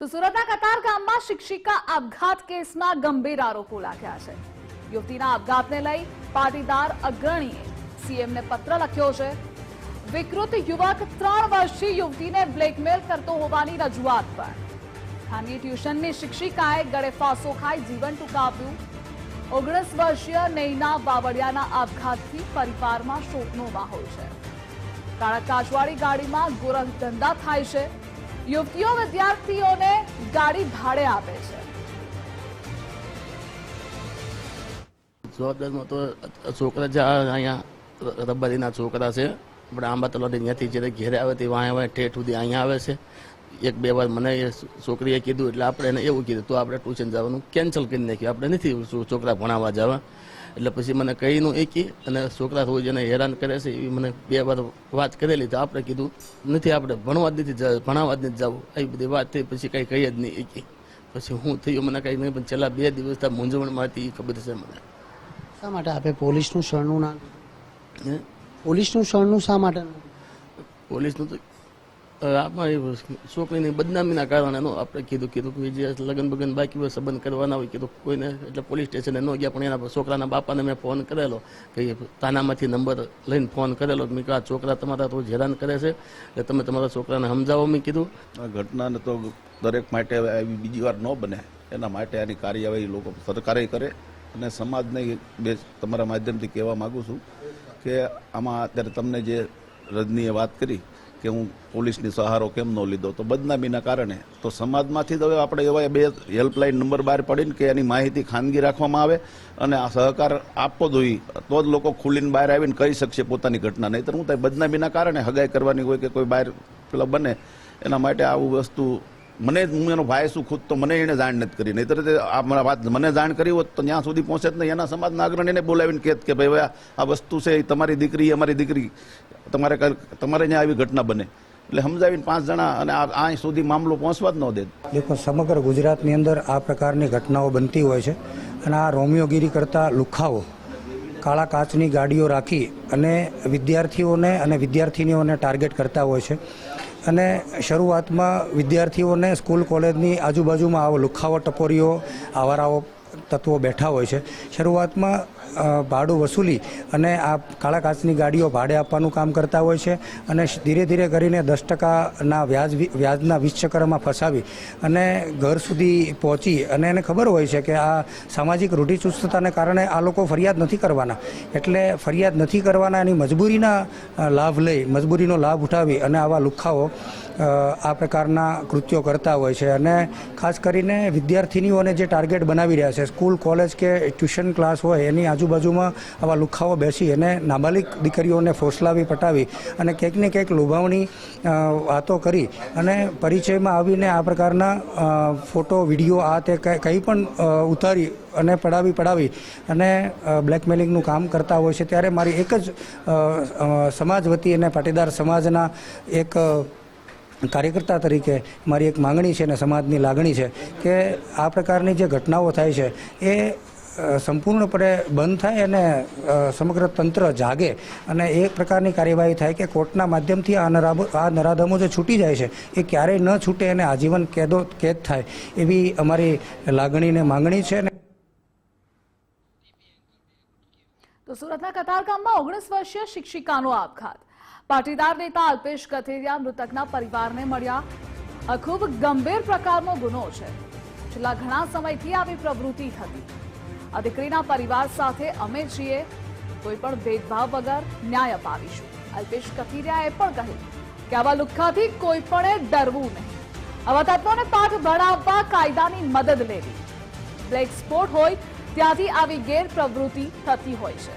તો સુરતના કતાર ગામમાં શિક્ષિકા આપઘાત કેસમાં ગંભીર આરોપો લાગ્યા છે. યુવતીના આપઘાતને લઈ પાટીદાર અગ્રણીએ સીએમને પત્ર લખ્યો છે. વિકૃત યુવક ત્રણ વર્ષથી યુવતીને બ્લેકમેલ કરતો હોવાની રજૂઆત પણ ખાનગી ટ્યુશનની શિક્ષિકાએ ગળે ફાંસો ખાઈ જીવન ટૂંકાવ્યું. ઓગણીસ વર્ષીય નૈના બાવળિયાના આપઘાતથી પરિવારમાં શોકનો માહોલ છે. કાળા કાચવાળી ગાડીમાં ગોરખ ધંધા થાય છે. યુવતીઓ વિદ્યાર્થીઓને ગાડી ભાડે આપે છે. જવાબદારમાં તો છોકરા જે અહીંયા રબારીના છોકરા છે. આપણે આંબા તલાટી ત્યાંથી જ્યારે ઘેરે આવે તે વાંય વાંય ઠેઠ સુધી અહીંયા આવે છે. એક બે વાર મને એ છોકરીએ કીધું, એટલે આપણે એને એવું કીધું, તો આપણે ટ્યુશન જવાનું કેન્સલ કરી નાખ્યું, આપણે નથી છોકરા ભણાવવા જવા. એટલે પછી મને કહીનું એકી અને છોકરા થોડું જેને હેરાન કરે છે એવી મને બે વાર વાત કરેલી તો આપણે કીધું નથી આપણે ભણવા જ નથી ભણાવવા જ નથી જવું. આવી બધી વાત થઈ પછી કંઈ કહી જ નહીં એકી પછી હું થયું મને કંઈ નહીં પણ છેલ્લા બે દિવસ મૂંઝવણમાં હતી એ ખબર છે મને. શા માટે આપે પોલીસનું શરણું ના? પોલીસનું શરણું શા માટે પોલીસનું તો અ, છોકરીની બદનામીના કારણે આપણે કીધું કીધું કે જે લગ્ન બગન બાકી હોય સંબંધ કરવાના હોય કીધું કોઈને એટલે પોલીસ સ્ટેશને ન ગયા પણ એના છોકરાના બાપાને મેં ફોન કરેલો કે તાનામાંથી નંબર લઈને ફોન કરેલો મેં આ છોકરા તમારા રોજ હેરાન કરે છે એટલે તમે તમારા છોકરાને સમજાવો મેં કીધું. આ ઘટનાને તો દરેક માટે આવી બીજી વાર ન બને. એના માટે આની કાર્યવાહી લોકો સરકારે કરે અને સમાજને બે તમારા માધ્યમથી કહેવા માગું છું કે આમાં અત્યારે તમને જે રજનીએ વાત કરી કે હું પોલીસની સહારો કેમ ન લીધો? તો બદનામીના કારણે. તો સમાજમાંથી જ હવે આપણે એવા બે હેલ્પલાઇન નંબર બહાર પડીને કે એની માહિતી ખાનગી રાખવામાં આવે અને આ સહકાર આપવો જોઈએ. તો જ લોકો ખુલીને બહાર આવીને કહી શકશે પોતાની ઘટના. નહીંતર હું ત્યાં બદનામીના કારણે હગાઈ કરવાની હોય કે કોઈ બહાર પેલા બને, એના માટે આવું વસ્તુ મને હું એનો ભાઈ શું ખુદ, તો મને એને જાણ નથી કરી. નહીં તો આ વાત મને જાણ કરી હોત તો ત્યાં સુધી પહોંચે જ નહીં. એના સમાજના અગ્રણીને બોલાવીને કહેત કે ભાઈ આ વસ્તુ છે, એ તમારી દીકરી અમારી દીકરી. તમારે તમારે ત્યાં આવી ઘટના બને. એટલે સમજાવીને પાંચ જણા અને આ સુધી મામલો પહોંચવા જ ન દે. દેખો, સમગ્ર ગુજરાતની અંદર આ પ્રકારની ઘટનાઓ બનતી હોય છે અને આ રોમિયોગીરી કરતા લુખાઓ, કાળા કાચની ગાડીઓ રાખી અને વિદ્યાર્થીઓને અને વિદ્યાર્થિનીઓને ટાર્ગેટ કરતા હોય છે. અને શરૂઆતમાં વિદ્યાર્થીઓને સ્કૂલ કોલેજની આજુબાજુમાં આવો લુખાવો, ટપોરીઓ, આવારાઓ તત્વો બેઠા હોય છે. શરૂઆતમાં ભાડું વસૂલી અને આ કાળા કાચની ગાડીઓ ભાડે આપવાનું કામ કરતા હોય છે અને ધીરે ધીરે કરીને દસ ટકાના વ્યાજ વ્યાજના વીસ ફસાવી અને ઘર સુધી પહોંચી અને એને ખબર હોય છે કે આ સામાજિક રૂઢિચુસ્તતાને કારણે આ લોકો ફરિયાદ નથી કરવાના. એટલે ફરિયાદ નથી કરવાના, એની મજબૂરીના લાભ લઈ, મજબૂરીનો લાભ ઉઠાવી અને આવા લુખાઓ આ પ્રકારના કૃત્યો કરતા હોય છે. અને ખાસ કરીને વિદ્યાર્થિનીઓને જે ટાર્ગેટ બનાવી રહ્યા છે સ્કૂલ, કોલેજ કે ટ્યુશન ક્લાસ હોય એની આજુબાજુમાં આવા લુખાઓ બેસી અને નાબાલિક દીકરીઓને ફોસલાવી પટાવી અને ક્યાંક ને ક્યાંક લોભાવણી વાતો કરી અને પરિચયમાં આવીને આ પ્રકારના ફોટો, વીડિયો, આ તે કંઈ પણ ઉતારી અને પડાવી પડાવી અને બ્લેકમેલિંગનું કામ કરતા હોય છે. ત્યારે મારી એક જ સમાજ વતી અને પાટીદાર સમાજના એક કાર્યકર્તા તરીકે મારી એક માંગણી છે અને સમાજની લાગણી છે કે આ પ્રકારની જે ઘટનાઓ થાય છે એ સંપૂર્ણપણે બંધ થાય અને સમગ્ર તંત્ર જાગે અને એ પ્રકારની કાર્યવાહી થાય કે કોર્ટના માધ્યમથી આ નરાબ, આ નરાધમો જે છૂટી જાય છે એ ક્યારેય ન છૂટે અને આજીવન કેદો, કેદ થાય એવી અમારી લાગણીને માંગણી છે તો સુરતના કતારગામમાં ઓગણીસ વર્ષીય શિક્ષિકાનો આપઘાત. પાટીદાર નેતા અલ્પેશ કથેરિયા મૃતકના પરિવારને મળ્યા. આ ખૂબ ગંભીર પ્રકારનો ગુનો છે. છેલ્લા ઘણા સમયથી આવી પ્રવૃત્તિ થતી આ દીકરીના પરિવાર સાથે અમે છીએ. કોઈ પણ ભેદભાવ વગર ન્યાય અપાવીશું. અલ્પેશ કથિરિયાએ પણ કહ્યું કે આવા લુખ્ખાથી કોઈ પણ ડરવું નહીં. આવા તત્વોને પાઠ ભણાવવા કાયદાની મદદ લેવી. બ્લેક સ્પોટ હોય ત્યાંથી આવી ગેરપ્રવૃત્તિ થતી હોય છે.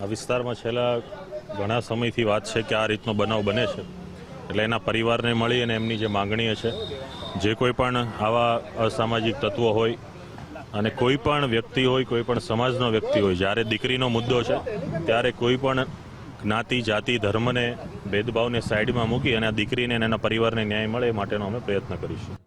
આ વિસ્તારમાં છેલ્લા ઘણા સમયથી વાત છે કે આ રીતનો બનાવ બને છે. એટલે એના પરિવારને મળી અને એમની જે માંગણીઓ છે, જે કોઈ પણ આવા અસામાજિક તત્વો હોય અને કોઈ પણ વ્યક્તિ હોય, કોઈ પણ સમાજનો વ્યક્તિ હોય, જ્યારે દીકરીનો મુદ્દો છે, ત્યારે કોઈ પણ જ્ઞાતિ, જાતિ, ધર્મને, ભેદભાવને સાઈડમાં મૂકી અને આ દીકરીને અને એના પરિવારને ન્યાય મળે એ માટેનો અમે પ્રયત્ન કરીશું.